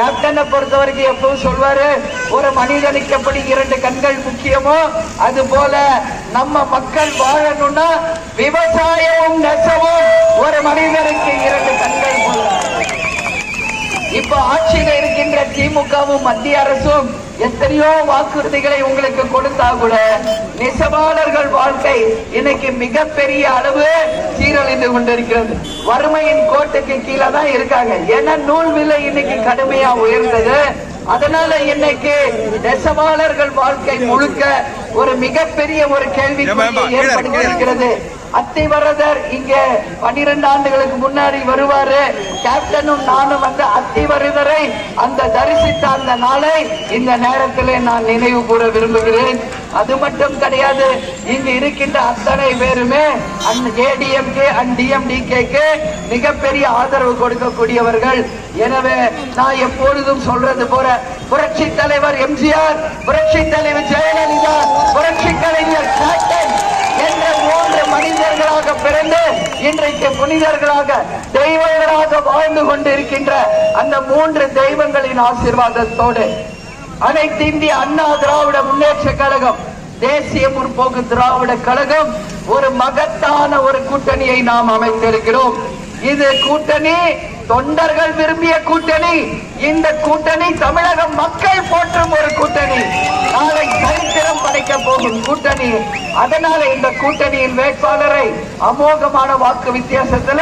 கேப்டனை பொறுத்த வரைக்கும் எப்பவும் சொல்வாரு ஒரு மனிதனுக்கு எப்படி இரண்டு கண்கள் முக்கியமோ அது போல நம்ம மக்கள் வாழணும்னா விவசாயமும் நெசவும் ஒரு மனிதனுக்கு இரண்டு கண்கள் இப்ப ஆட்சி திமுகவும் மத்திய அரசும் எத்தனையோ வாக்குறுதிகளை உங்களுக்கு கொடுத்தா கூட நெசவாளர்கள் வாழ்க்கை இன்னைக்கு மிகப்பெரிய அளவு சீரழிந்து கொண்டிருக்கிறது. வறுமையின் கோட்டுக்கு கீழே தான் இருக்காங்க. ஏன்னா நூல் விலை இன்னைக்கு கடுமையா உயர்ந்தது. அதனால இன்னைக்கு நெசவாளர்கள் வாழ்க்கை முழுக்க ஒரு மிகப்பெரிய ஒரு கேள்வி ஏற்பட்டு அத்தை அத்திவரதர் இங்க பன்னிரண்டு ஆண்டுகளுக்கு முன்னாடி வருவாரு. கேப்டனும் நானும் வந்து அத்திவரதரை அந்த தரிசித்த அந்த நாளை இந்த நேரத்திலே நான் நினைவு கூற விரும்புகிறேன். அது மட்டும் கிடையாது இங்க இருக்கின்ற அத்தனை பேருமே ஏடிஎம்கே அண்ட் டிஎம்டிகேக்கு மிகப்பெரிய ஆதரவு கொடுக்கக்கூடியவர்கள். எனவே நான் எப்பொழுதும் சொல்றது போற புரட்சி தலைவர் எம்ஜிஆர் புரட்சி தலைவர் ஜெயலலிதா புரட்சி கலைஞர் கேப்டன் என்ற மூன்று மனிதர்களாக பிறந்து இன்றைக்கு புனிதர்களாக தெய்வங்களாக வாழ்ந்து கொண்டிருக்கின்ற அந்த மூன்று தெய்வங்களின் ஆசீர்வாதத்தோடு அனைத்து இந்திய அண்ணா திராவிட முன்னேற்ற கழகம் தேசிய முற்போக்கு திராவிட கழகம் ஒரு மகத்தான ஒரு கூட்டணியை நாம் அமைத்திருக்கிறோம். இது கூட்டணி தொண்டர்கள் விரும்பிய கூட்டணி இந்த கூட்டணி தமிழக மக்கள் போற்றும் ஒரு கூட்டணி. சரித்திரம் போகும் கூட்டணி. அதனால இந்த கூட்டணியின் வேட்பாளரை அமோகமான வாக்கு வித்தியாசத்துல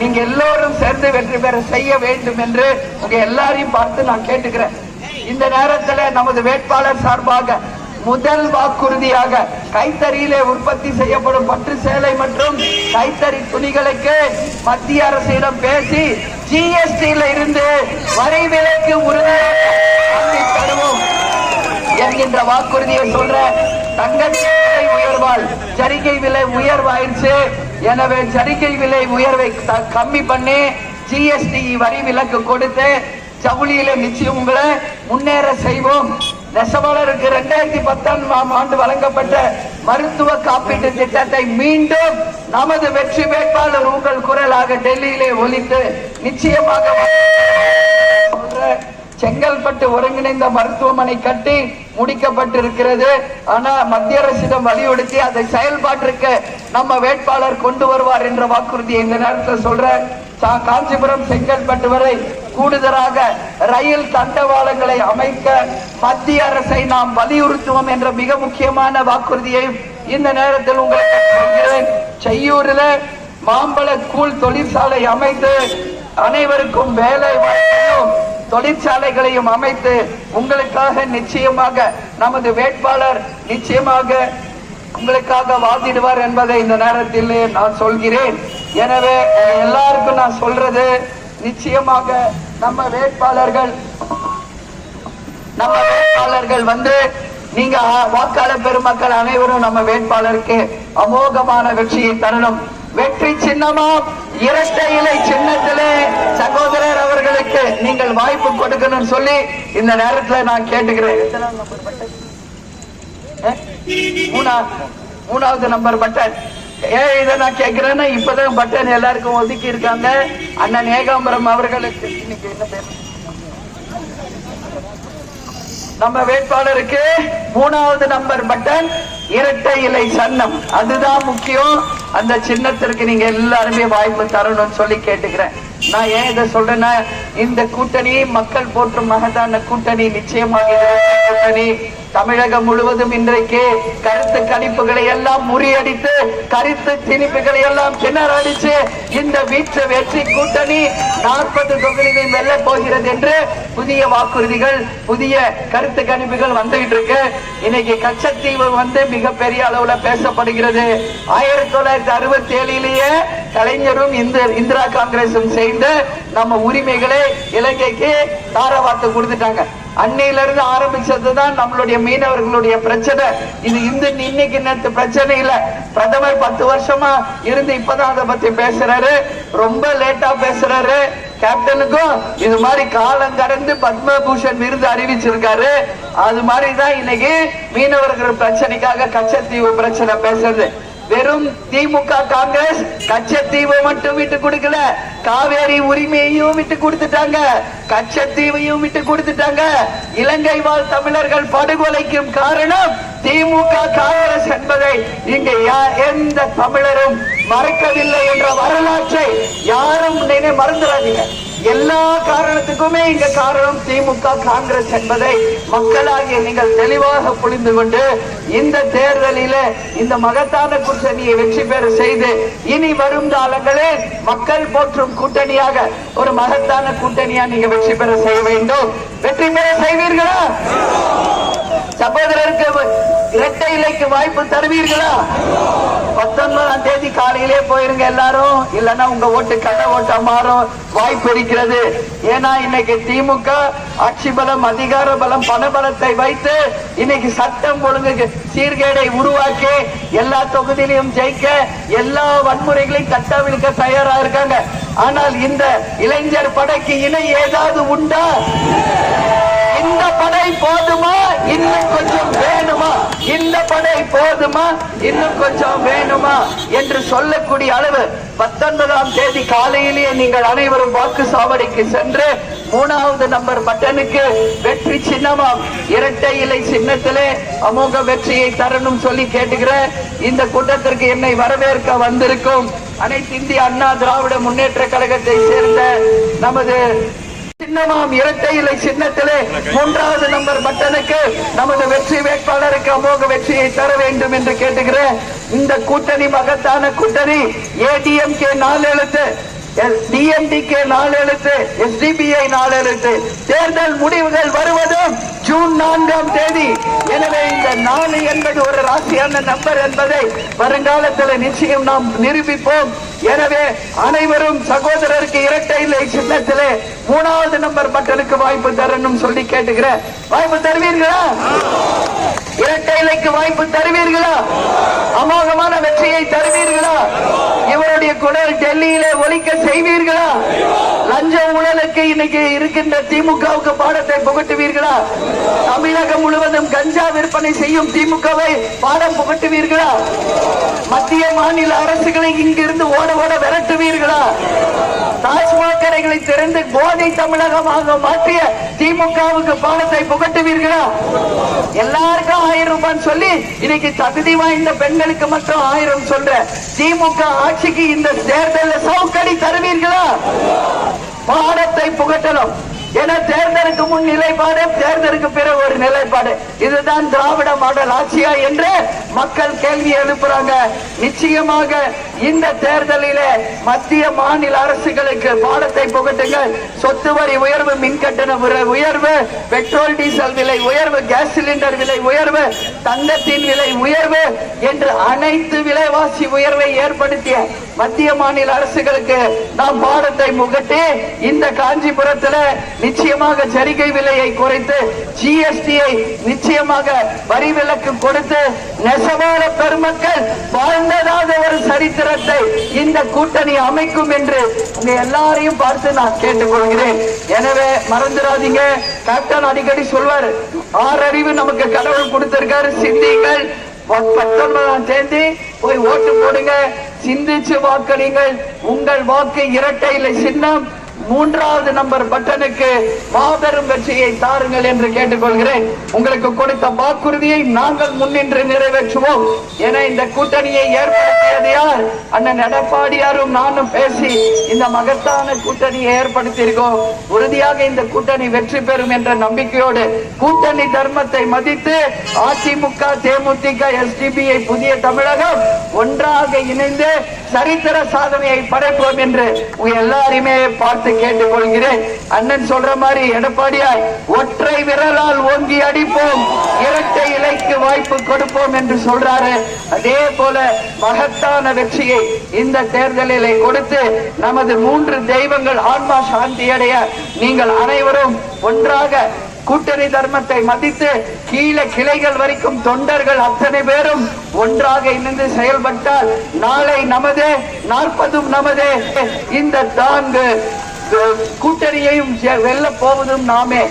நீங்க எல்லோரும் சேர்ந்து வெற்றி பெற செய்ய வேண்டும் என்று உங்க எல்லாரையும் பார்த்து நான் கேட்டுக்கிறேன். இந்த நேரத்துல நமது வேட்பாளர் சார்பாக முதல் வாக்குறுதியாக கைத்தறியிலே உற்பத்தி செய்யப்படும் பட்டு சேலை மற்றும் கைத்தறி துணிகளுக்கு மத்திய அரசிடம் பேசி ஜிஎஸ்டியில இருந்து வரி விலைக்கு உறுதியாக என்கின்ற வாக்குறுதியை சொல்ற தங்கத்தை விலை உயர்வால் ஜரிகை விலை உயர்வாயிருச்சு எனவே ஜரிகை விலை உயர்வை த- கம்மி பண்ணி ஜிஎஸ்டி வரி விலக்கு கொடுத்து ஜவுளியில நிச்சயம் உங்களை முன்னேற செய்வோம். நெசவாளருக்கு இரண்டாயிரத்தி பத்தாம் ஆண்டு வழங்கப்பட்ட மருத்துவ காப்பீட்டு திட்டத்தை மீண்டும் நமது வெற்றி வேட்பாளர் உங்கள் குரலாக டெல்லியிலே ஒலித்து நிச்சயமாக சொல்ற செங்கல்பட்டு ஒருங்கிணைந்த மருத்துவமனை கட்டி முடிக்கப்பட்டிருக்கிறது. ஆனா மத்திய அரசிடம் வலியுறுத்தி அதை செயல்பாட்டிற்கு நம்ம வேட்பாளர் கொண்டு வருவார் என்ற வாக்குறுதியை இந்த நேரத்தில் சொல்றேன் சா- காஞ்சிபுரம் செங்கல்பட்டு வரை கூடுதலாக ரயில் தண்டவாளங்களை அமைக்க மத்திய அரசை நாம் வலியுறுத்துவோம் என்ற மிக முக்கியமான வாக்குறுதியை இந்த நேரத்தில் உங்களுக்கு செய்யூரில் மாம்பழ கூழ் தொழிற்சாலை அமைத்து அனைவருக்கும் வேலை வாய்ப்பையும் தொழிற்சாலைகளையும் அமைத்து உங்களுக்காக நிச்சயமாக நமது வேட்பாளர் நிச்சயமாக உங்களுக்காக வாதிடுவார் என்பதை இந்த நேரத்தில் நான் சொல்கிறேன். எனவே எல்லாருக்கும் நான் சொல்றது நிச்சயமாக நம்ம வேட்பாளர்கள் நம்ம வேட்பாளர்கள் வந்து நீங்க வாக்காளர் பெருமக்கள் அனைவரும் நம்ம வேட்பாளருக்கு அமோகமான வெற்றியை தரணும். வெற்றி சின்னமா இரட்டை இலை சின்னத்திலே சகோதரர் அவர்களுக்கு நீங்கள் வாய்ப்பு கொடுக்கணும்னு சொல்லி இந்த நேரத்துல நான் கேட்டுக்கிறேன். மூணாவது நம்பர் பட்டன் ஏன் இதை நான் கேட்கிறேன்னா இப்பதான் பட்டன் எல்லாருக்கும் ஒதுக்கி இருக்காங்க அண்ணன் ஏகாம்பரம் அவர்களுக்கு இன்னைக்கு என்ன பேர்? நம்ம வேட்பாளருக்கு மூணாவது நம்பர் பட்டன் இரட்டை இலை சன்னம். அதுதான் முக்கியம். அந்த சின்னத்திற்கு நீங்க எல்லாருமே வாய்ப்பு தரணும்னு சொல்லி கேட்டுக்கிறேன். நான் ஏன் இதை சொல்றேன்னா இந்த கூட்டணி மக்கள் போற்றும் மகத்தான கூட்டணி நிச்சயமாக கூட்டணி தமிழகம் முழுவதும் இன்றைக்கு கருத்து கணிப்புகளை எல்லாம் முறியடித்து கருத்து திணிப்புகளை எல்லாம் கிணறடிச்சு இந்த வீட்டு வெற்றி கூட்டணி நாற்பது தொகுதிகளில் வெல்ல போகிறது என்று புதிய வாக்குறுதிகள் புதிய கருத்து கணிப்புகள் வந்துகிட்டு இருக்கு. இன்னைக்கு கச்சத்தீவு வந்து மிகப்பெரிய அளவுல பேசப்படுகிறது. ஆயிரத்தி தொள்ளாயிரத்தி அறுபத்தி ஏழிலேயே கலைஞரும் இந்த இந்திரா காங்கிரசும் சேர்ந்து நம்ம உரிமைகளை இலங்கைக்கு தாரவார்த்தை கொடுத்துட்டாங்க. அன்னையிலிருந்து ஆரம்பிச்சது தான் நம்மளுடைய மீனவர்களுடைய பிரச்சனை. இது இந்த இன்னைக்கு நேற்று பிரச்சனை இல்ல பிரதமர் பத்து வருஷமா இருந்து இப்பதான் அதை பத்தி பேசுறாரு. ரொம்ப லேட்டா பேசுறாரு. கேப்டனுக்கும் இது மாதிரி காலம் கடந்து பத்மபூஷன் விருது அறிவிச்சிருக்காரு. அது மாதிரி தான் இன்னைக்கு மீனவர்கள் பிரச்சனைக்காக கச்சத்தீவு பிரச்சனை பேசுறது. வெறும் திமுக காங்கிரஸ் கச்சத்தீவு மட்டும் விட்டு கொடுக்கல. காவேரி உரிமையையும் விட்டு கொடுத்துட்டாங்க. கச்சத்தீவையும் விட்டு கொடுத்துட்டாங்க. இலங்கை வாழ் தமிழர்கள் படுகொலைக்கும் காரணம் திமுக காங்கிரஸ் என்பதை இங்க யா- எந்த தமிழரும் மறக்கவில்லை என்ற வரலாற்றை யாரும் நினை மறந்துடாதீங்க எல்லா காரணத்துக்குமே இங்க காரணம் திமுக காங்கிரஸ் என்பதை மக்களாகிய நீங்கள் தெளிவாக புரிந்து கொண்டு இந்த தேர்தலில இந்த மகத்தான கூட்டணியை வெற்றி பெற செய்து இனி வரும் காலங்களே மக்கள் போற்றும் கூட்டணியாக ஒரு மகத்தான கூட்டணியா நீங்க வெற்றி பெற செய்ய வேண்டும். வெற்றி பெற செய்வீர்களா? சகோதரருக்கு இரட்டை இலைக்கு வாய்ப்பு தருவீர்களா? பத்தொன்பதாம் தேதி காலையிலே போயிருங்க எல்லாரும். இல்லன்னா உங்க ஓட்டு கடை ஓட்டா மாறும். வாய்ப்பு இருக்கிறது. ஏன்னா இன்னைக்கு திமுக ஆட்சி பலம் அதிகார பலம் பணபலத்தை வைத்து இன்னைக்கு சட்டம் ஒழுங்கு சீர்கேடை உருவாக்கி எல்லா தொகுதியிலையும் ஜெயிக்க எல்லா வன்முறைகளையும் கட்டவிழ்க்க தயாரா இருக்காங்க. ஆனால் இந்த இளைஞர் படைக்கு இணை ஏதாவது உண்டா? இந்த படை போதுமா? இன்னும் கொஞ்சம் வேணுமா? இந்த படை போதுமா? இன்னும் கொஞ்சம் வேணுமா? என்று சொல்லக்கூடிய அளவு பத்தொன்பதாம் தேதி காலையிலேயே நீங்கள் அனைவரும் வாக்கு சாவடிக்கு சென்று மூணாவது நம்பர் பட்டனுக்கு வெற்றி சின்னமாம். இரட்டை இலை சின்னத்திலே அமோக வெற்றியை தரணும் சொல்லி கேட்டுக்கிறேன் இந்த கூட்டத்திற்கு என்னை வரவேற்க வந்திருக்கும் அனைத்து இந்திய அண்ணா திராவிட முன்னேற்ற கழகத்தை சேர்ந்த நமது சின்னமாம் இரட்டை இலை சின்னத்திலே மூன்றாவது நம்பர் பட்டனுக்கு நமது வெற்றி வேட்பாளருக்கு அமோக வெற்றியை தர வேண்டும் என்று கேட்டுகிறேன் இந்த கூட்டணி மகத்தான கூட்டணி ஏடிஎம்கே நாலு எழுத்து டிஎம்டிகே நாலு எழுத்து எஸ்டிபிஐ நாலு எழுத்து தேர்தல் முடிவுகள் வருவதும் ஜூன் நான்காம் தேதி. எனவே இந்த நாலு என்பது ஒரு ராசியான நம்பர் என்பதை வருங்காலத்தில் நிச்சயம் நாம் நிரூபிப்போம். எனவே அனைவரும் சகோதரருக்கு இரட்டை இல்லை சின்னத்திலே மூணாவது நம்பர் பட்டனுக்கு வாய்ப்பு தரணும் சொல்லி கேட்டுக்கிறேன் வாய்ப்பு தருவீர்களா? இரட்டை இலைக்கு வாய்ப்பு தருவீர்களா? அமோகமான வெற்றியை தருவீர்களா? இவருடைய குரல் டெல்லியில ஒலிக்க செய்வீர்களா? லஞ்ச ஊழலுக்கு இன்னைக்கு இருக்கின்ற திமுகவுக்கு பாடத்தை புகட்டுவீர்களா? தமிழகம் முழுவதும் கஞ்சா விற்பனை செய்யும் திமுகவை பாடம் புகட்டுவீர்களா? மத்திய மாநில அரசுகளை இங்கிருந்து ஓட ஓட விரட்டுவீர்களா? டாஸ்மாக் கடைகளை திறந்து போதை தமிழகமாக மாற்றிய திமுகவுக்கு பாடத்தை புகட்டுவீர்களா? எல்லாருக்கும் ஆயிரம் ரூபாய் சொல்லி இன்னைக்கு தகுதி வாய்ந்த பெண்களுக்கு மட்டும் ஆயிரம் சொல்ற திமுக ஆட்சிக்கு இந்த தேர்தலில் சவுக்கடி தருவீர்களா? பாடத்தை புகட்டணும். என தேர்தலுக்கு முன் நிலைப்பாடு தேர்தலுக்கு பிறகு ஒரு நிலைப்பாடு. இதுதான் திராவிட மாடல் ஆட்சியா என்று மக்கள் கேள்வி எழுப்புறாங்க. நிச்சயமாக இந்த தேர்தலிலே மத்திய மாநில அரசுகளுக்கு பாடத்தை புகட்டுங்கள். சொத்து வரி உயர்வு மின்கட்டண உயர்வு பெட்ரோல் டீசல் விலை உயர்வு கேஸ் சிலிண்டர் விலை உயர்வு தங்கத்தின் விலை உயர்வு என்று அனைத்து விலைவாசி உயர்வை ஏற்படுத்திய மத்திய மாநில அரசுகளுக்கு நாம் பாடத்தை முகட்டி இந்த காஞ்சிபுரத்துல நிச்சயமாக ஜரிகை விலையை குறைத்து ஜிஎஸ்டியை நிச்சயமாக வரி விலக்கு கொடுத்து நெசவாள பெருமக்கள் வாழ்ந்ததாக ஒரு சரித்திரத்தை இந்த கூட்டணி அமைக்கும் என்று உங்க எல்லாரையும் பார்த்து நான் கேட்டுக்கொள்கிறேன். எனவே மறந்துடாதீங்க. கேப்டன் அடிக்கடி சொல்வார் ஆறறிவு நமக்கு கடவுள் கொடுத்திருக்காரு சிந்திங்கள் பத்தொன்பதாம் தேதி போய் ஓட்டு போடுங்க. சிந்திச்சு வாக்களிங்கள் உங்கள் வாக்கு இரட்டை இலை சின்னம். மூன்றாவது நம்பர் பட்டனுக்கு மாபெரும் வெற்றியை தாருங்கள் என்று கேட்டுக்கொள்கிறேன். உங்களுக்கு கொடுத்த வாக்குறுதியை நாங்கள் முன்னின்று நிறைவேற்றுவோம். என இந்த கூட்டணியை ஏற்படுத்தியது யார்? அண்ணன் எடப்பாடியாரும் நானும் பேசி இந்த மகத்தான கூட்டணியை ஏற்படுத்தியிருக்கோம். உறுதியாக இந்த கூட்டணி வெற்றி பெறும் என்ற நம்பிக்கையோடு கூட்டணி தர்மத்தை மதித்து அதிமுக தேமுதிக எஸ்டிபிஐ புதிய தமிழகம் ஒன்றாக இணைந்து சரித்திர சாதனையை படைப்போம் என்று எல்லாருமே பார்த்து கேட்டுக்கொள்கிறேன். அண்ணன் சொல்ற மாதிரி எடப்பாடியாய் ஒற்றை விரலால் ஓங்கி அடிப்போம். இரட்டை இலைக்கு வாய்ப்பு கொடுப்போம் என்று சொல்றாரு. அதே போல மகத்தான வெற்றியை இந்த தேர்தலிலே கொடுத்து நமது மூன்று தெய்வங்கள் ஆன்மா சாந்தி அடைய நீங்கள் அனைவரும் ஒன்றாக கூட்டணி தர்மத்தை மதித்து கீழே கிளைகள் வரைக்கும் தொண்டர்கள் அத்தனை பேரும் ஒன்றாக இணைந்து செயல்பட்டால் நாளை நமதே நாற்பதும் நமதே. இந்த நான்கு கூட்டணியையும் வெல்ல போவதும் நாமே.